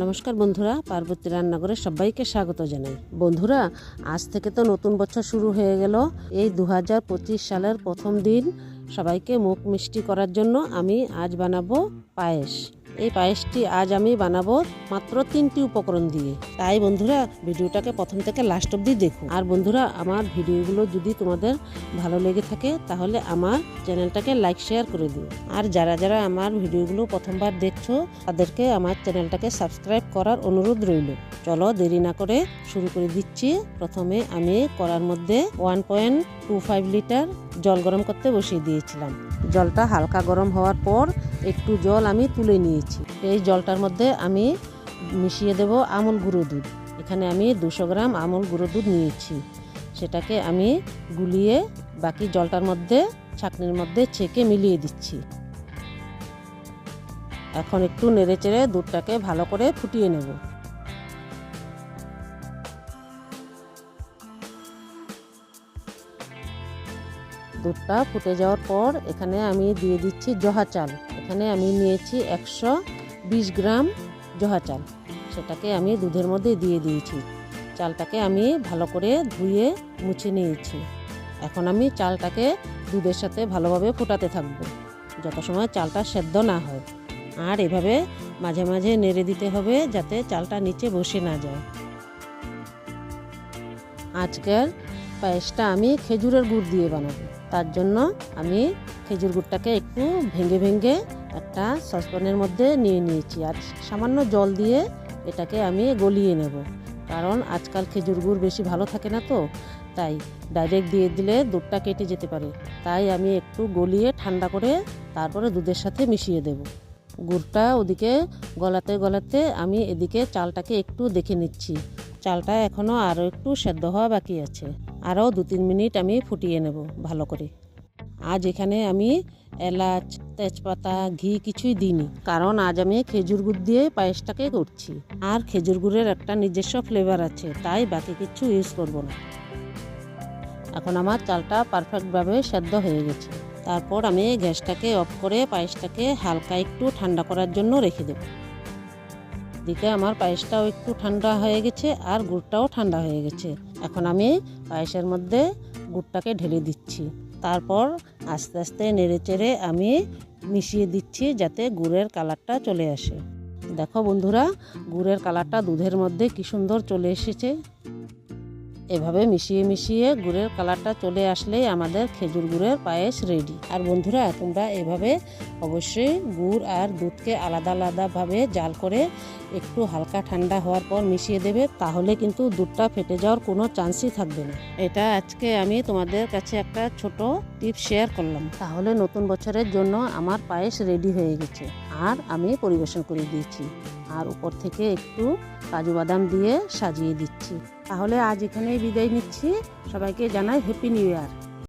নমস্কার বন্ধুরা, পার্বতী রান্নাঘরে সবাইকে স্বাগত জানাই। বন্ধুরা, আজ থেকে তো নতুন বছর শুরু হয়ে গেল। এই দুহাজার পঁচিশ সালের প্রথম দিন সবাইকে মুখ মিষ্টি করার জন্য আমি আজ বানাবো পায়েস। এই পায়েসটি আজ আমি বানাবো মাত্র তিনটি উপকরণ দিয়ে। তাই বন্ধুরা, ভিডিওটাকে প্রথম থেকে লাস্ট অব্দি দেখুন। আর বন্ধুরা, আমার ভিডিওগুলো যদি তোমাদের ভালো লেগে থাকে, তাহলে আমার চ্যানেলটাকে লাইক শেয়ার করে দিও। আর যারা যারা আমার ভিডিওগুলো প্রথমবার দেখছ, তাদেরকে আমার চ্যানেলটাকে সাবস্ক্রাইব করার অনুরোধ রইল। চলো দেরি না করে শুরু করে দিচ্ছি। প্রথমে আমি করার মধ্যে one point two five litre জল গরম করতে বসিয়ে দিয়েছিলাম। জলটা হালকা গরম হওয়ার পর একটু জল আমি তুলে নিয়েছি। এই জলটার মধ্যে আমি মিশিয়ে দেব আমুল গুঁড়ো দুধ। এখানে আমি দুশো গ্রাম আমুল গুঁড়ো দুধ নিয়েছি। সেটাকে আমি গুলিয়ে বাকি জলটার মধ্যে, ছাকনির মধ্যে ছেঁকে মিলিয়ে দিচ্ছি। এখন একটু নেড়ে চেড়ে দুধটাকে ভালো করে ফুটিয়ে নেব। দুধটা ফুটে যাওয়ার পর এখানে আমি দিয়ে দিচ্ছি জহা চাল। এখানে আমি নিয়েছি একশো বিশ গ্রাম জহা চাল। সেটাকে আমি দুধের মধ্যে দিয়ে দিয়েছি। চালটাকে আমি ভালো করে ধুয়ে মুছে নিয়েছি। এখন আমি চালটাকে দুধের সাথে ভালোভাবে ফোটাতে থাকব, যত সময় চালটা সেদ্ধ না হয়। আর এভাবে মাঝে মাঝে নেড়ে দিতে হবে যাতে চালটা নিচে বসে না যায়। আজকের পায়েসটা আমি খেজুরের গুড় দিয়ে বানাবো। তার জন্য আমি খেজুর গুড়টাকে একটু ভেঙে ভেঙে একটা সসপ্যানের মধ্যে নিয়ে নিয়েছি। আর সামান্য জল দিয়ে এটাকে আমি গলিয়ে নেব। কারণ আজকাল খেজুর গুড় বেশি ভালো থাকে না তো, তাই ডাইরেক্ট দিয়ে দিলে দুধটা কেটে যেতে পারে। তাই আমি একটু গলিয়ে ঠান্ডা করে তারপরে দুধের সাথে মিশিয়ে দেব। গুড়টা ওদিকে গলাতে গলাতে আমি এদিকে চালটাকে একটু দেখে নিচ্ছি। চালটা এখনও আরও একটু সেদ্ধ হওয়া বাকি আছে। আরও দু তিন মিনিট আমি ফুটিয়ে নেব ভালো করে। আজ এখানে আমি এলাচ, তেজপাতা, ঘি কিছুই দিইনি। কারণ আজ আমি খেজুর গুড় দিয়ে পায়েসটাকে করছি। আর খেজুর গুড়ের একটা নিজস্ব ফ্লেভার আছে, তাই বাকি কিছু ইউজ করব না। এখন আমার চালটা পারফেক্টভাবে সেদ্ধ হয়ে গেছে। তারপর আমি গ্যাসটাকে অফ করে পায়েসটাকে হালকা একটু ঠান্ডা করার জন্য রেখে দেব। দিকে আমার পায়েসটাও একটু ঠান্ডা হয়ে গেছে আর গুড়টাও ঠান্ডা হয়ে গেছে। এখন আমি পায়েসের মধ্যে গুড়টাকে ঢেলে দিচ্ছি। তারপর আস্তে আস্তে নেড়ে চেড়ে আমি মিশিয়ে দিচ্ছি যাতে গুড়ের কালারটা চলে আসে। দেখো বন্ধুরা, গুড়ের কালারটা দুধের মধ্যে কি সুন্দর চলে এসেছে। এভাবে মিশিয়ে মিশিয়ে গুড়ের কালারটা চলে আসলেই আমাদের খেজুর গুড়ের পায়েস রেডি আর বন্ধুরা, তোমরা এভাবে অবশ্যই গুড় আর দুধকে আলাদা আলাদাভাবে জাল করে একটু হালকা ঠান্ডা হওয়ার পর মিশিয়ে দেবে, তাহলে কিন্তু দুধটা ফেটে যাওয়ার কোনো চান্সই থাকবে না। এটা আজকে আমি তোমাদের কাছে একটা ছোট টিপ শেয়ার করলাম। তাহলে নতুন বছরের জন্য আমার পায়েস রেডি হয়ে গেছে। আর আমি পরিবেশন করে দিয়েছি। আর উপর থেকে একটু কাজু বাদাম দিয়ে সাজিয়ে দিচ্ছি। তাহলে আজ এখানেই বিদায় নিচ্ছি। সবাইকে জানাই হ্যাপি নিউ ইয়ার